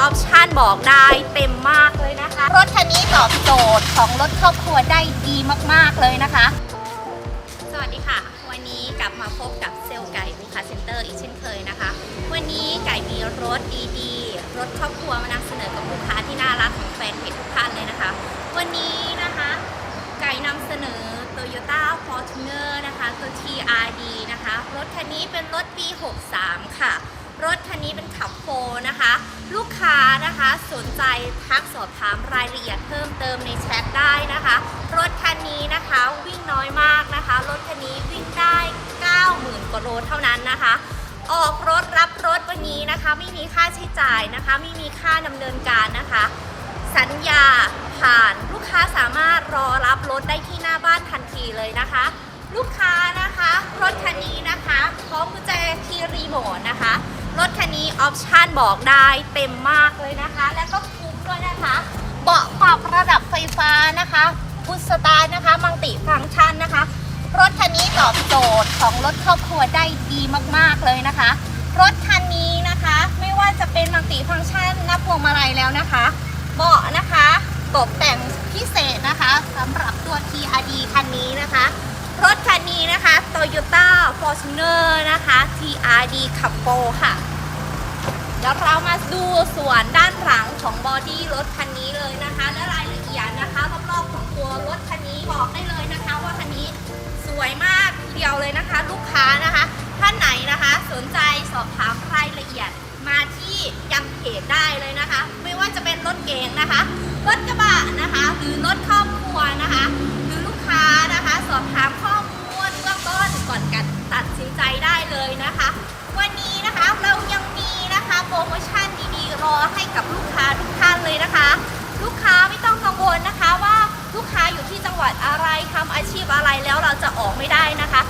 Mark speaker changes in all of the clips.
Speaker 1: ออปชันบอกได้เต็มมากเลยนะคะ รถคันนี้ตอบโจทย์ของรถครอบครัวได้ดีมากๆเลยนะคะ สวัสดีค่ะ วันนี้กลับมาพบกับเซลล์ไก่ลูกค้าเซ็นเตอร์อีกเช่นเคยนะคะ วันนี้ไก่มีรถดีๆ รถครอบครัวมานำเสนอกับลูกค้าที่น่ารักของแฟนเพจทุกท่านเลยนะคะ วันนี้นะคะ ไก่นำเสนอ Toyota Fortuner นะคะตัว TRD นะคะ รถคันนี้เป็นรถปี 63 ค่ะ รถคันนี้เป็นขับโฟนะคะ ค้านะคะสนใจทักสอบถามรายละเอียดเพิ่มเติมในแชทได้นะคะ รถคันนี้นะคะวิ่งน้อยมากนะคะ รถคันนี้วิ่งได้ 90,000กว่าโลเท่านั้นนะคะ ออกรถรับรถวันนี้นะคะ ไม่มีค่าใช้จ่ายนะคะ ไม่มีค่าดำเนินการนะคะ สัญญาผ่านลูกค้าสามารถรอรับรถได้ที่หน้าบ้านทันทีเลยนะคะ ลูกค้านะคะ รถคันนี้นะคะพร้อมกุญแจคีย์รีโมทนะคะ ออปชันบอกได้เต็มมากเลยนะคะ และก็คุ้มด้วยนะคะ เบาะปรับระดับไฟฟ้านะคะพุทสตาร์นะคะ มังติฟังก์ชันนะคะ รถคันนี้ตอบโจทย์ของรถครอบครัวได้ดีมากๆเลยนะคะ รถคันนี้นะคะ ไม่ว่าจะเป็นมังติฟังก์ชันหน้าพวงมาลัยแล้วนะคะ เบาะนะคะตกแต่งพิเศษนะคะสำหรับตัว TRD คันนี้นะคะ รถคันนี้นะคะ Toyota Fortuner นะคะ TRD c a p o ค่ะ เดี๋ยวเรามาดูส่วนด้านหลังของบอดี้รถคันนี้เลยนะคะ และรายละเอียดนะคะรอบๆของตัวรถคันนี้บอกได้เลยนะคะ ว่าคันนี้สวยมากทีเดียวเลยนะคะ ลูกค้านะคะท่านไหนนะคะ สนใจสอบถามรายละเอียดมาที่ยังเพจได้เลยนะคะ ไม่ว่าจะเป็นรถเก๋งนะคะรถกระบะนะคะ หรือรถครอบครัวนะคะหรือลูกค้านะคะ สอบถามข้อมูลเบื้องต้นก่อนการตัดสินใจได้ หวัดอะไรทำอาชีพอะไรแล้วเราจะออกไม่ได้นะคะ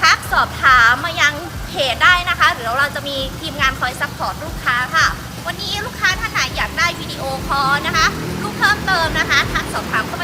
Speaker 1: ทักสอบถามมายังเพจได้นะคะหรือเราจะมีทีมงานคอยซัพพอร์ตลูกค้าค่ะ วันนี้ลูกค้าท่านไหนอยากได้วิดีโอคอลนะคะ ลูกเพิ่มเติมนะคะทักสอบถามเข้ามาได้